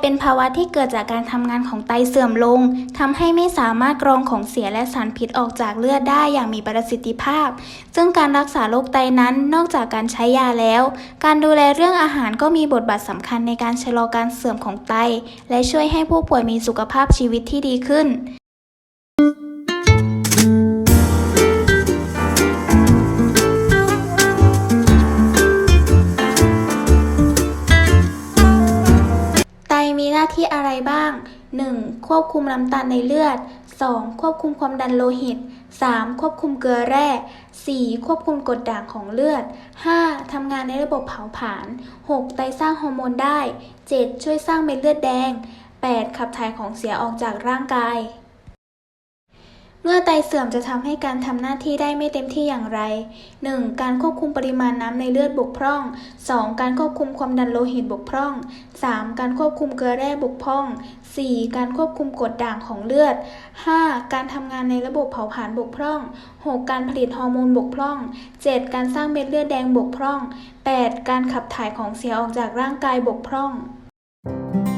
เป็นภาวะที่เกิดจากการทำงานของไตเสื่อมลงทำให้ไม่สามารถกรองของเสียและสารพิษออกจากเลือดได้อย่างมีประสิทธิภาพ ซึ่งการรักษาโรคไตนั้นนอกจากการใช้ยาแล้ว การดูแลเรื่องอาหารก็มีบทบาทสำคัญในการชะลอการเสื่อมของไต และช่วยให้ผู้ป่วยมีสุขภาพชีวิตที่ดีขึ้น ควบคุมน้ำตาลในเลือด 2. ควบคุมความดันโลหิต 3. ควบคุมเกลือแร่ 4. ควบคุมกรดด่างของเลือด 5. ทำงานในระบบเผาผลาญ 6. ไตสร้างฮอร์โมนได้ 7. ช่วยสร้างเม็ดเลือดแดง 8. ขับถ่ายของเสียออกจากร่างกาย มื่อไตเสื่อมจะทำให้การทำหน้าที่ได้ไม่เต็มที่อย่างไร 1. การควบคุมปริมาณน้ำในเลือดบกพร่อง 2. การควบคุมความดันโลหิตบกพร่อง 3. การควบคุมเกลือแร่บกพร่อง 4. การควบคุมกรดด่างของเลือด 5. การทำงานในระบบเผาผลาญบกพร่อง 6. การผลิตฮอร์โมนบกพร่อง 7. การสร้างเม็ดเลือดแดงบกพร่อง 8. การขับถ่ายของเสียออกจากร่างกายบกพร่องพ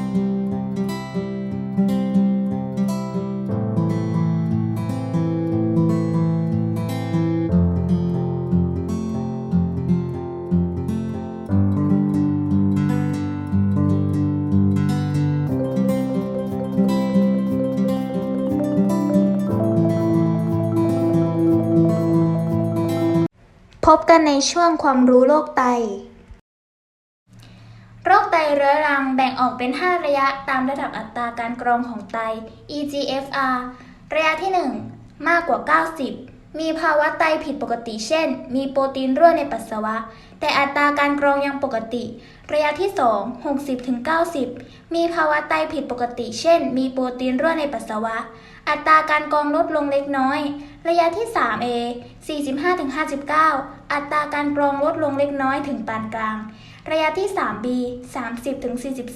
บกันในช่วงความรู้โรคไต โรคไตเรื้อรังแบ่งออกเป็น 5 ระยะตามระดับอัตราการกรองของไต eGFR ระยะที่ 1 มากกว่า 90 มีภาวะไตผิดปกติเช่น มีโปรตีนรั่วในปัสสาวะ แต่อัตราการกรองยังปกติ ระยะที่ 2 60-90 มีภาวะไตผิดปกติ เช่น มีโปรตีนรั่วในปัสสาวะ อัตราการกรองลดลงเล็กน้อย ระยะที่ 3A 45-59 อัตราการกรองลดลงเล็กน้อยถึงปานกลาง ระยะที่ 3B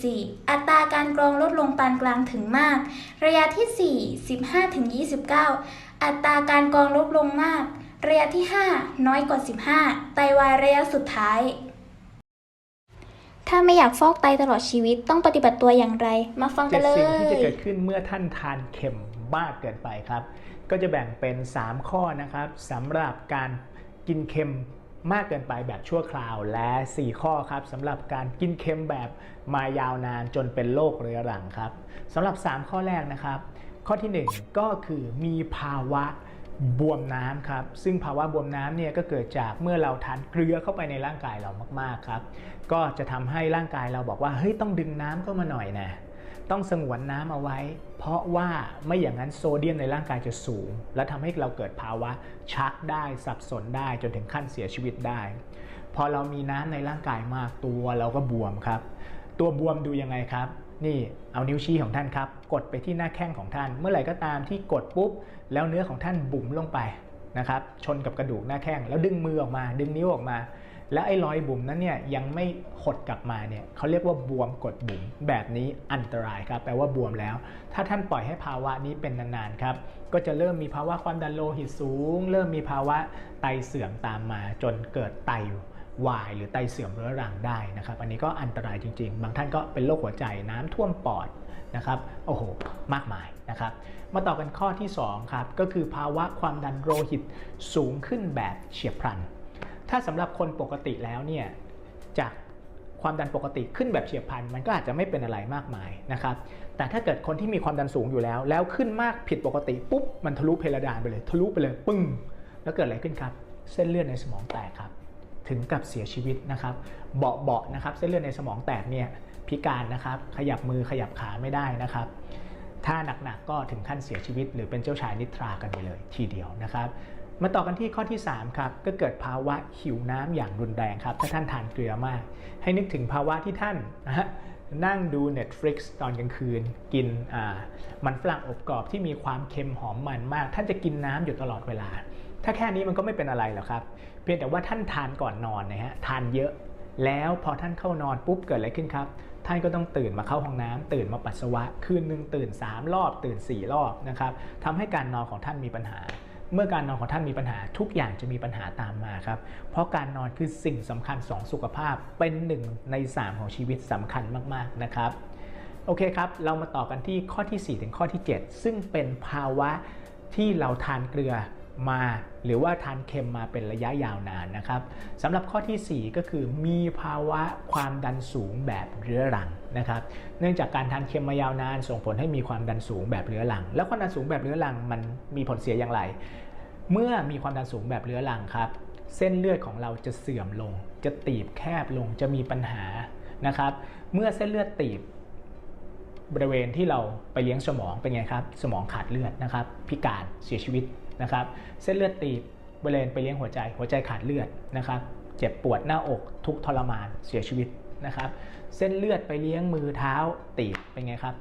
30-44 อัตราการกรองลดลงปานกลางถึงมาก ระยะที่ 4 15-29อัตราการกรองลดลงมาก ระยะที่ 5 น้อยกว่า 15 ไตวายระยะสุดท้าย ถ้าไม่อยากฟอกไตตลอดชีวิตต้องปฏิบัติตัวอย่างไร มาฟังกัเจ็นดเลสิ่งที่จะเกิดขึ้นเมื่อท่านทานเค็มมากเกินไปครับ ก็จะแบ่งเป็น 3 ข้อนะครับสำหรับการกินเค็มมากเกินไปแบบชั่วคราวและ 4 ข้อครับสำหรับการกินเค็มแบบมายาวนานจนเป็นโรคเรื้อรังครับสำหรับ 3 ข้อแรกนะครับ ข้อทีหนึ่1 ก็คือมีภาวะบวมน้ำครับ ซึ่งภาวะบวมน้ำเนี่ยก็เกิดจากเมื่อเราทานเกลือเข้าไปในร่างกายเรามากๆครับ ก็จะทำให้ร่างกายเราบอกว่าเฮ้ยต้องดึงน้ำเข้ามาหน่อยนะต้องสงวนน้ำเอาไว้ เพราะว่าไม่อย่างนั้นโซเดียมในร่างกายจะสูง และทำให้เราเกิดภาวะชักได้สับสนได้จนถึงขั้นเสียชีวิตได้ พอเรามีน้ำในร่างกายมากตัวเราก็บวมครับ ตัวบวมดูยังไงครับ นี่เอานิ้วชี้ของท่านครับ กดไปที่หน้าแข้งของท่าน เมื่อไหร่ก็ตามที่กดปุ๊บ แล้วเนื้อของท่านบุ๋มลงไปนะครับ ชนกับกระดูกหน้าแข้งแล้วดึงมือออกมา ดึงนิ้วออกมา และไอ้รอยบุ๋มนั้นเนี่ยยังไม่หดกลับมาเนี่ยเขาเรียกว่าบวมกดบุ๋มแบบนี้อันตรายครับแปลว่าบวมแล้ว ถ้าท่านปล่อยให้ภาวะนี้เป็นนานๆครับก็จะเริ่มมีภาวะความดันโลหิตสูง เริ่มมีภาวะไตเสื่อมตามมาจนเกิดไต วายหรือไตเสื่อมเรื้อรังได้นะครับ อันนี้ก็อันตรายจริง ๆ บางท่านก็เป็นโรคหัวใจน้ำท่วมปอดนะครับโอ้โหมากมายนะครับ มาต่อกันข้อที่2ครับก็คือภาวะความดันโลหิตสูงขึ้นแบบเฉียบพลัน ถ้าสำหรับคนปกติแล้วเนี่ยจากความดันปกติขึ้นแบบเฉียบพลันมันก็อาจจะไม่เป็นอะไรมากมายนะครับแต่ถ้าเกิดคนที่มีความดันสูงอยู่แล้ว แล้วขึ้นมากผิดปกติปุ๊บมันทะลุเพดานไปเลย ทะลุไปเลยปึ้งแล้วเกิดอะไรขึ้นครับ เส้นเลือดในสมองแตกครับ ถึงกับเสียชีวิตนะครับ เบาๆนะครับเส้นเลือดในสมองแตกเนี่ยพิการนะครับขยับมือขยับขาไม่ได้นะครับ ถ้าหนักๆก็ถึงขั้นเสียชีวิต หรือเป็นเจ้าชายนิทรากันไปเลยทีเดียวนะครับมาต่อกันที่ข้อที่3ครับก็เกิดภาวะหิวน้ำอย่างรุนแรงครับถ้าท่านทานเกลือมาก ให้นึกถึงภาวะที่ท่านนะฮะนั่งดู Netflix ตอนกลางคืน กินอ่ามันฝรั่งอบกรอบที่มีความเค็มหอมมันมาก ท่านจะกินน้ำอยู่ตลอดเวลา ถ้าแค่นี้มันก็ไม่เป็นอะไรหรอกครับ เพียงแต่ว่าท่านทานก่อนนอนนะฮะทานเยอะ แล้วพอท่านเข้านอนปุ๊บเกิดอะไรขึ้นครับ ท่านก็ต้องตื่นมาเข้าห้องน้ำตื่นมาปัสสาวะคืนหนึ่งตื่น 3 รอบ ตื่น 4 รอบนะครับทำให้การนอนของท่านมีปัญหาเมื่อการนอนของท่านมีปัญหาทุกอย่างจะมีปัญหาตามมาครับ เพราะการนอนคือสิ่งสำคัญสองสุขภาพเป็นหนึ่งใน 3 ของชีวิตสำคัญมากๆนะครับ โอเคครับ เรามาต่อกันที่ข้อที่ 4 ถึงข้อที่ 7 ซึ่งเป็นภาวะที่เราทานเกลือ มา หรือว่าทานเค็มมาเป็นระยะยาวนานนะครับสำหรับข้อทีสี่ 4 ก็คือมีภาวะความดันสูงแบบเรื้อรังนะครับ เนื่องจากการทานเค็มมายาวนาน ส่งผลให้มีความดันสูงแบบเรื้อรัง แล้วความดันสูงแบบเรื้อรังมันมีผลเสียอย่างไร เมื่อมีความดันสูงแบบเรื้อรังครับ เส้นเลือดของเราจะเสื่อมลง จะตีบแคบลงจะมีปัญหานะครับ เมื่อเส้นเลือดตีบบริเวณที่เราไปเลี้ยงสมองเป็นไงครับ สมองขาดเลือดนะครับ พิการเสียชีวิต นะครับเส้นเลือดตีบบริเวณไปเลี้ยงหัวใจ หัวใจขาดเลือดนะครับเจ็บปวดหน้าอกทุกทรมานเสียชีวิตนะครับเส้นเลือดไปเลี้ยงมือเท้าตีบเป็นไงครับ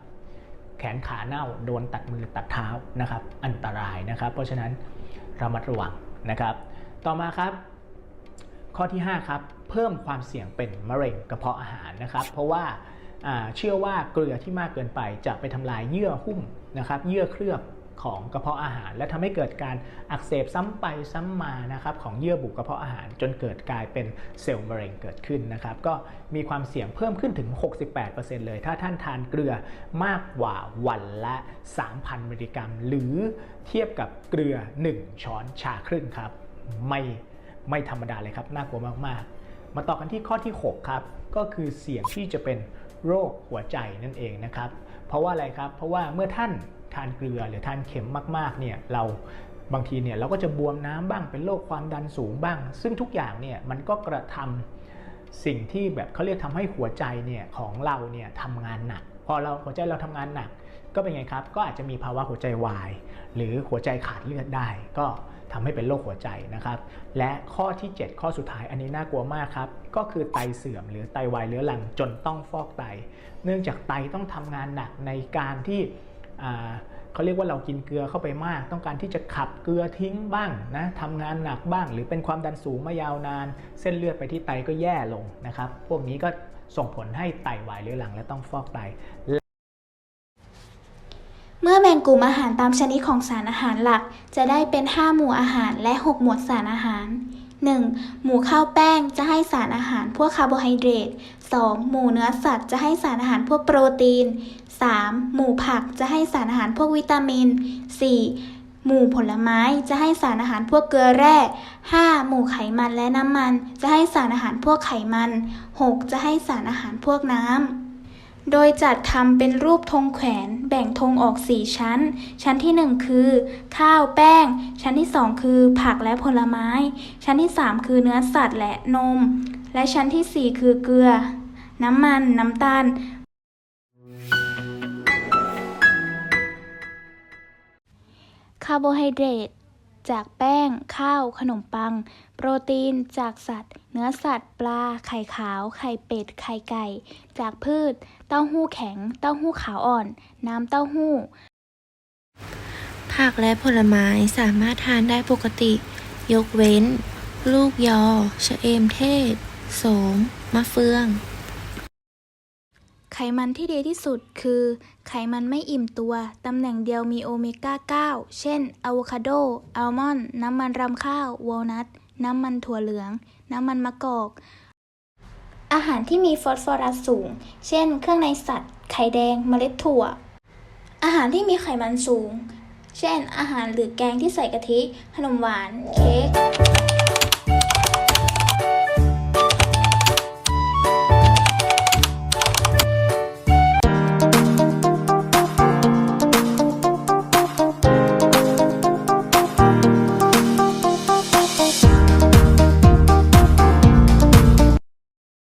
แขนขาเน่าโดนตัดมือตัดเท้านะครับอันตรายนะครับ เพราะฉะนั้นระมัดระวังนะครับ ต่อมาครับ ข้อที่ 5 ครับ เพิ่มความเสี่ยงเป็นมะเร็งกระเพาะอาหารนะครับ เพราะว่าอ่าเชื่อว่าเกลือที่มากเกินไปจะไปทำลายเยื่อหุ้มนะครับ เยื่อเคลือบ ของกระเพาะอาหาร และทำให้เกิดการอักเสบซ้ำไปซ้ำมานะครับของเยื่อบุกระเพาะอาหาร จนเกิดกลายเป็นเซลล์มะเร็งเกิดขึ้นนะครับก็มีความเสี่ยงเพิ่มขึ้นถึง 68%เลย ถ้าท่านทานเกลือมากกว่าวันละ 3,000 มิลลิกรัม หรือเทียบกับเกลือ 1 ช้อนชาครึ่งครับไม่ไม่ธรรมดาเลยครับน่ากลัวมากๆ มาต่อกันที่ข้อที่ 6 ครับ ก็คือเสี่ยงที่จะเป็นโรคหัวใจนั่นเองนะครับ เพราะว่าอะไรครับ เพราะว่าเมื่อท่าน ทานเกลือหรือทานเค็มมากๆเนี่ยเราบางทีเนี่ยเราก็จะบวมน้ำบ้างเป็นโรคความดันสูงบ้าง ซึ่งทุกอย่างเนี่ยมันก็กระทำสิ่งที่แบบเขาเรียกทำให้หัวใจเนี่ยของเราเนี่ยทำงานหนัก พอเราหัวใจเราทำงานหนัก ก็เป็นไงครับ ก็อาจจะมีภาวะหัวใจวาย หรือหัวใจขาดเลือดได้ ก็ทำให้เป็นโรคหัวใจนะครับ และข้อที่ 7 ข้อสุดท้ายอันนี้น่ากลัวมากครับ ก็คือไตเสื่อมหรือไตวายเรื้อรังจนต้องฟอกไต เนื่องจากไตต้องทำงานหนักในการที่ เขาเรียกว่าเรากินเกลือเข้าไปมาก ต้องการที่จะขับเกลือทิ้งบ้างนะทำงานหนักบ้าง หรือเป็นความดันสูงมายาวนาน เส้นเลือดไปที่ไตก็แย่ลงนะครับ พวกนี้ก็ส่งผลให้ไตวายเรื้อรังและต้องฟอกไตเมื่อแบ่งกลุ่มอาหารตามชนิดของสารอาหารหลัก จะได้เป็น 5 หมู่อาหารและ 6 หมวดสารอาหาร 1. หมู่ข้าวแป้งจะให้สารอาหาร พวกคาร์โบไฮเดรต 2. หมู่เนื้อสัตว์จะให้สารอาหารพวกโปรตีน 3. หมู่ผักจะให้สารอาหารพวกวิตามิน 4. หมู่ผลไม้จะให้สารอาหารพวกเกลือแร่ 5. หมู่ไขมันและน้ำมัน จะให้สารอาหารพวกไขมัน 6. จะให้สารอาหารพวกน้ำโดยจัดทำเป็นรูปธงแขวน แบ่งธงออก 4 ชั้น ชั้นที่ 1 คือ ข้าวแป้ง ชั้นที่ 2 คือ ผักและผลไม้ ชั้นที่ 3 คือเนื้อสัตว์และนม และชั้นทีสี่ 4 คือเกลือ น้ำมัน น้ำตาล คาร์โบไฮเดรตจากแป้ง ข้าว ขนมปัง โปรตีน จากสัตว์ เนื้อสัตว์ ปลา ไข่ขาว ไข่เป็ด ไข่ไก่ จากพืช เต้าหู้แข็ง เต้าหู้ขาวอ่อน น้ำเต้าหู้ ผักและผลไม้สามารถทานได้ปกติ ยกเว้น ลูกยอ ชะเอมเทศ โสม มะเฟือง ไขมันที่ดีที่สุดคือ ไขมันไม่อิ่มตัว ตำแหน่งเดียวมีโอเมก้า 9 เช่นอะโวคาโด อัลมอนด์ น้ำมันรำข้าว วอลนัท น้ำมันถั่วเหลือง น้ำมันมะกอก อาหารที่มีฟอสฟอรัสสูง เช่น เครื่องในสัตว์ ไข่แดง เมล็ดถั่ว อาหารที่มีไขมันสูง เช่น อาหารหรือแกงที่ใส่กะทิ ขนมหวาน เค้ก